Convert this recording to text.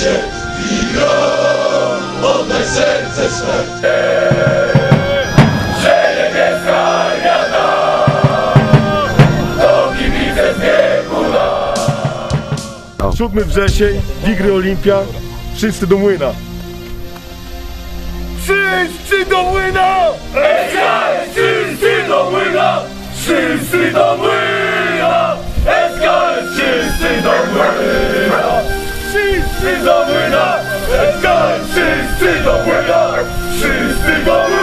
się Wigro, oddaj serce swe. Siódmy wrzesień, Wigry Olimpia, wszyscy do młyna. Wszyscy do młyna! Ej, wszyscy do młyna! Wszyscy do młyna! Ghana, and God sees the winner, sees the winner.